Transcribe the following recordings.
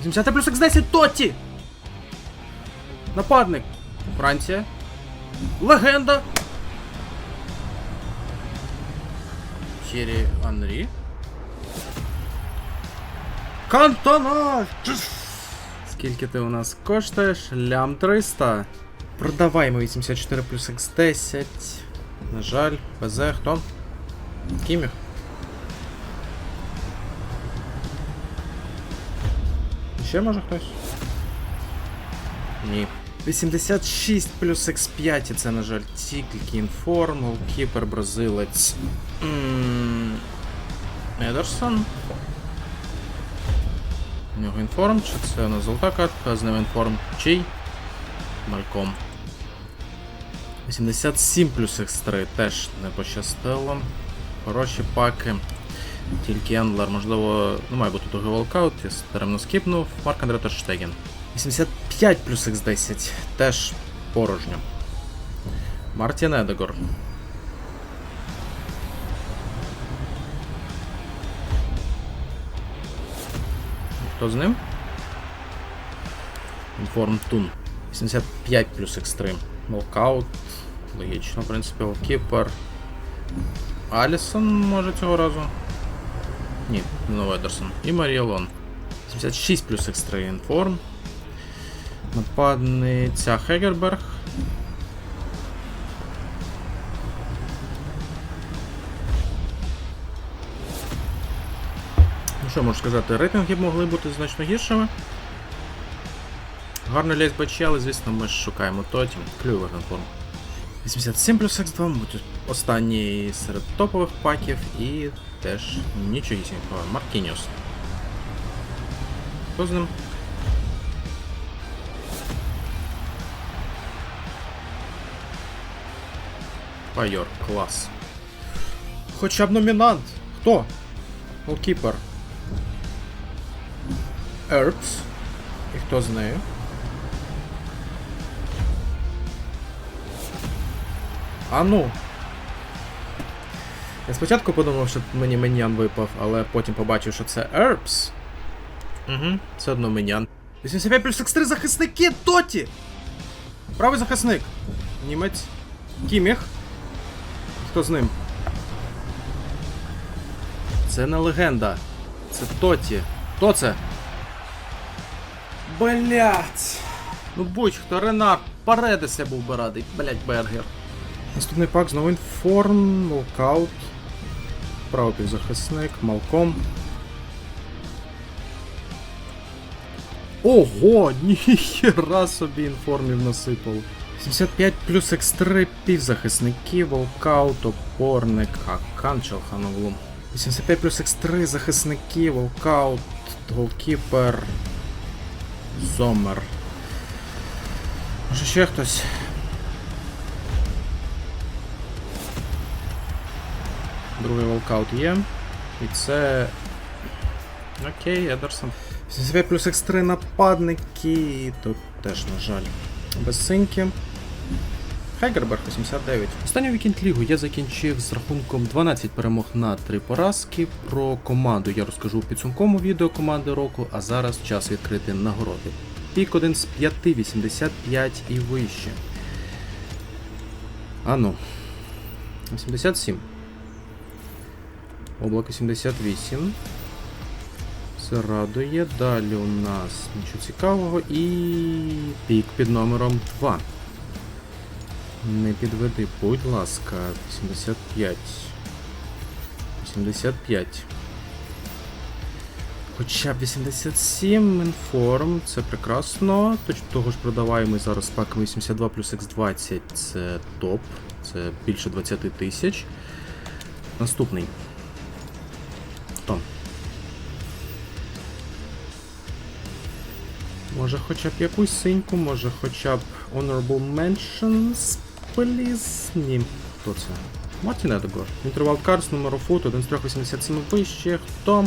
80 плюс X10 Тотті! Нападник. Франція. Легенда. Тірі Анрі. Кантона! Скільки ти у нас коштуєш? Лям 300. Продаваємо 84 плюс X10. На жаль, БЗ хто? Кіміх. Ще може хтось? Ні. 86 плюс X5, і це, на жаль, тільки інформ, голкіпер, бразилець. Едерсон. У нього інформ, чи це на золота картка, з ним інформ чий? Мальком. 87 плюс X3 теж не пощастило. Хороші паки. Тільки Ендлер, можливо, ну має бути того волкаут, я даремно скіпнув. Марк Андре Терштеген. 85 плюс X10, теж порожньо. Мартін Едегор. Хто з ним? Інформ Тун. 85 плюс X3. Волкаут. Логічно, в принципі, Волкіпер. Алісон може цього разу. Ні, не Ведерсон. І Марія Лон. 76 плюс X3 інформ. Нападниця Хегерберг. Ну що можу сказати, рейтинги могли бути значно гіршими. Гарно лізь бачі, але звісно ми ж шукаємо тоті. Клювих інформ. 87 плюс X2 буде останній серед топових паків і теж нічогісінького. Маркініус. Хто з ним? Пайор, клас. Хоча б номінант. Хто? Голкіпер. Ербс. І хто з нею? А ну. Я спочатку подумав, що мені Менян випав, але потім побачив, що це Ербс. Угу, це одно Менян. 85 плюс X3 захисники Тоті! Правий захисник. Німець. Кіміх. Хто з ним? Це не легенда. Це Тоті. Хто це? Блять. Ну будь-хто, Ренар, Паредеся був би радий. Блять, Бергер. Наступний пак знову інформ, локаут. Правий півзахисник, Малком. Ого, ніхера собі інформів насипав. 75 плюс X3 півзахисники, волкаут, опорник, Хакан Челхановлу. 85 плюс X3 захисники, волкаут, голкіпер, Зомер. Може ще хтось? Другий волкаут є. І це. Окей, Едерсон. 75 плюс X3 нападники. Тут теж, на жаль. Без синьки. Хегерберг 89. Останню вікінд лігу я закінчив з рахунком 12 перемог на 3 поразки. Про команду я розкажу у підсумковому відео команди року, а зараз час відкрити нагороди. Пік 1 з 5, 85 і вище. Ану. 87. Облако 78. Це радує. Далі у нас нічого цікавого і пік під номером 2. Не підведи, будь ласка, 85. 85. Хоча б 87 інформ, це прекрасно. Точ того ж продаваємо зараз пак 82 плюс X20, це топ. Це більше 20 тисяч. Наступний. Може хоча б якусь синьку, може хоча б Honorable Mentions, please? Ні. Хто це? Мартін Едегор. Інтервал Карс, номер фото, 1 з 387 вище. Хто?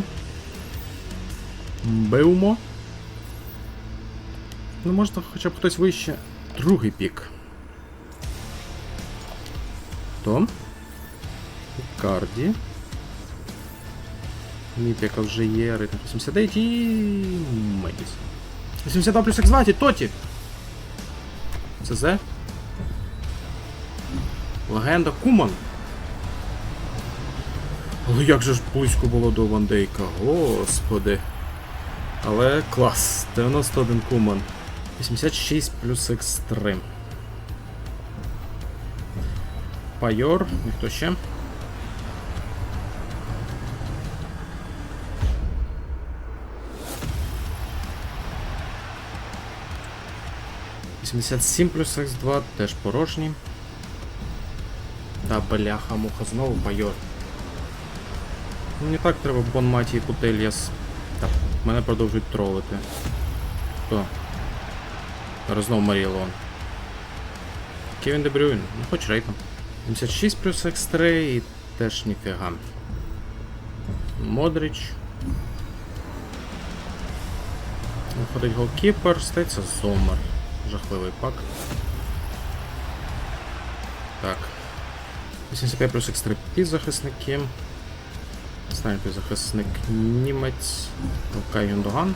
Беумо. Ну, можна хоча б хтось вище. Другий пік. Хто? Карді. Міп, яка вже є, рейтинг 89 і Медісон. 82 плюс X20, Тоті! ЦЗ? Легенда Куман. Але як же ж близько було до Вандейка, господи. Але клас. 91 Куман. 86 плюс X3. Пайор, і хто ще? Вісімдесят сім плюс X2 теж порожній. Та бляха, муха, знову пайор. Мені так треба Бонматі і Путельяс. Так, мене продовжують тролити. Хто? Зараз знову Маріелон. Кевін Дебрюін, ну хоч рейтом. 76 плюс X3 і теж ніфіга. Модрич. Виходить голкіпер, стається Зомер. Жахливий пак. Так. 85 плюс X3 півзахисники. Останній півзахисник німець. Лукай Гюндоган.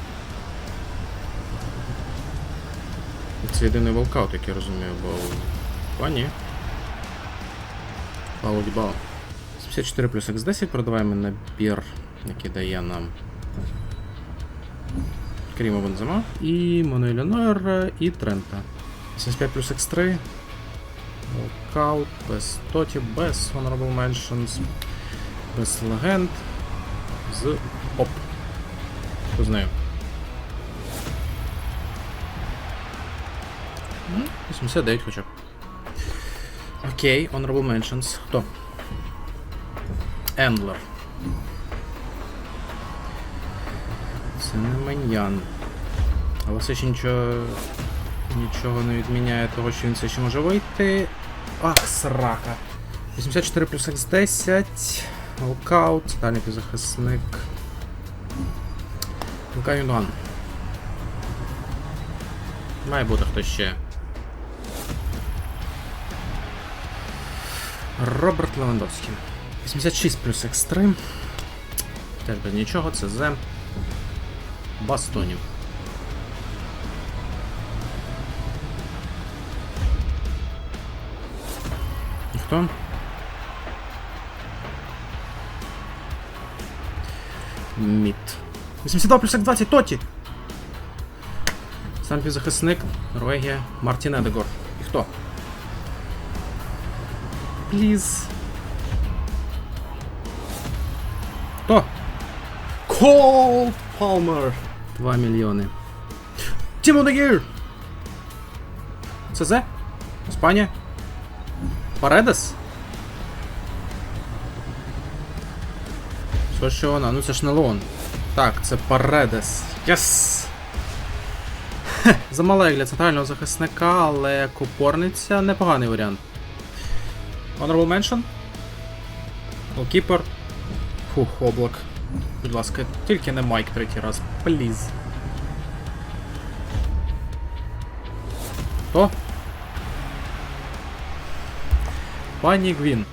Це єдиний волкаут, як я розумію, бо а, ні. Пауло Дібало. 74 плюс X10 продаваємо набір, який дає нам Кріма Бензема і Мануеля Нойера і Трента. 75 плюс X3. Волкаут, без Тоті, без Honorable Mentions, без легенд. З оп. Хто. Ну, 89 хоча б. Окей, Honorable Mentions. Хто? Ендлер. Це не Маньян. Але все ще нічого. Нічого не відміняє того, що він все ще може вийти. Ах, срака. 84 плюс X10. Волкаут, дальній півзахисник. Лука Юнган. Має бути хто ще. Роберт Левандовський. 86 плюс X3. Теж без нічого, це З. Бастонів. Ніхто? Мід. 82 плюс 20, Тоті! Сам півзахисник, Норвегія, Мартін Едегор. І хто? Пліз. Хто? Кол Палмер. 2 мільйони. Тімо Дегір! ЦЗ? Іспанія? Паредес? Що що вона? Ну це ж не Леон. Так, це Паредес. Єс! Хе, Замале для центрального захисника, але як опорниця непоганий варіант. Honorable Mention. Голкіпер. Фух, облак. Будь ласка, тільки не Майк третій раз. Пліз. Хто? Пані Гвін.